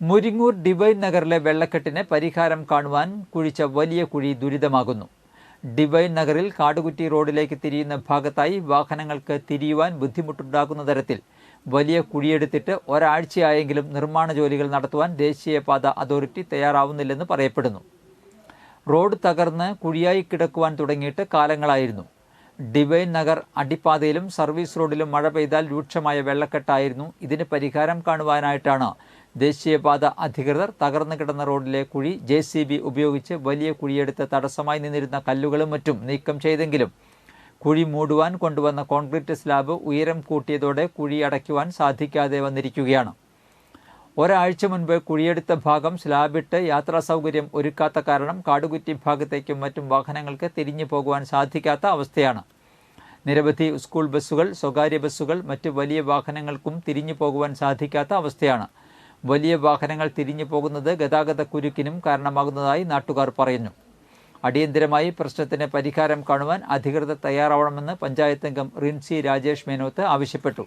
Muringoor divine നഗറിലെ വെള്ളക്കെട്ടിന് പരിഹാരം കാണുവാൻ കുഴിച്ച വലിയ കുഴി ദുരിതമാകുന്നു. ഡിവൈൻ നഗറിൽ കാടുകുറ്റി റോഡിലേക്ക് തിരിയുന്ന ഭാഗത്തായി വാഹനങ്ങൾക്ക് തിരിയുവാൻ ബുദ്ധിമുട്ടുണ്ടാകുന്ന തരത്തിൽ വലിയ കുഴിയെടുത്തിട്ട് ഒരാഴ്ചയായെങ്കിലും നിർമ്മാണ ജോലികൾ നടത്തുവാൻ ദേശീയപാത അതോറിറ്റി തയ്യാറാവുന്നില്ലെന്ന് പറയപ്പെടുന്നു. റോഡ് തകർന്ന് കുഴിയായി കിടക്കുവാൻ തുടങ്ങിയിട്ട് കാലങ്ങളായിരുന്നു. ഡിവൈൻ നഗർ അടിപ്പാതയിലും സർവീസ് റോഡിലും മഴ പെയ്താൽ രൂക്ഷമായ വെള്ളക്കെട്ടായിരുന്നു. ഇതിന് പരിഹാരം കാണുവാനായിട്ടാണ് ദേശീയപാത അധികൃതർ തകർന്നു കിടന്ന റോഡിലെ കുഴി ജെ സി ബി ഉപയോഗിച്ച് വലിയ കുഴിയെടുത്ത് തടസ്സമായി നിന്നിരുന്ന കല്ലുകളും മറ്റും നീക്കം ചെയ്തെങ്കിലും കുഴി മൂടുവാൻ കൊണ്ടുവന്ന കോൺക്രീറ്റ് സ്ലാബ് ഉയരം കൂട്ടിയതോടെ കുഴി അടയ്ക്കുവാൻ സാധിക്കാതെ വന്നിരിക്കുകയാണ്. ഒരാഴ്ച മുൻപ് കുഴിയെടുത്ത ഭാഗം സ്ലാബിട്ട് യാത്രാ സൗകര്യം ഒരുക്കാത്ത കാരണം കാടുകുറ്റി ഭാഗത്തേക്കും മറ്റും വാഹനങ്ങൾക്ക് തിരിഞ്ഞു പോകുവാൻ സാധിക്കാത്ത അവസ്ഥയാണ്. നിരവധി സ്കൂൾ ബസ്സുകൾ സ്വകാര്യ ബസ്സുകൾ മറ്റ് വലിയ വാഹനങ്ങൾക്കും തിരിഞ്ഞു പോകുവാൻ സാധിക്കാത്ത അവസ്ഥയാണ്. വലിയ വാഹനങ്ങൾ തിരിഞ്ഞു പോകുന്നത് ഗതാഗത കുരുക്കിനും കാരണമാകുന്നതായി നാട്ടുകാർ പറയുന്നു. അടിയന്തരമായി പ്രശ്നത്തിന് പരിഹാരം കാണുവാൻ അധികൃതർ തയ്യാറാവണമെന്ന് പഞ്ചായത്തംഗം റിൻസി രാജേഷ് മേനോത്ത് ആവശ്യപ്പെട്ടു.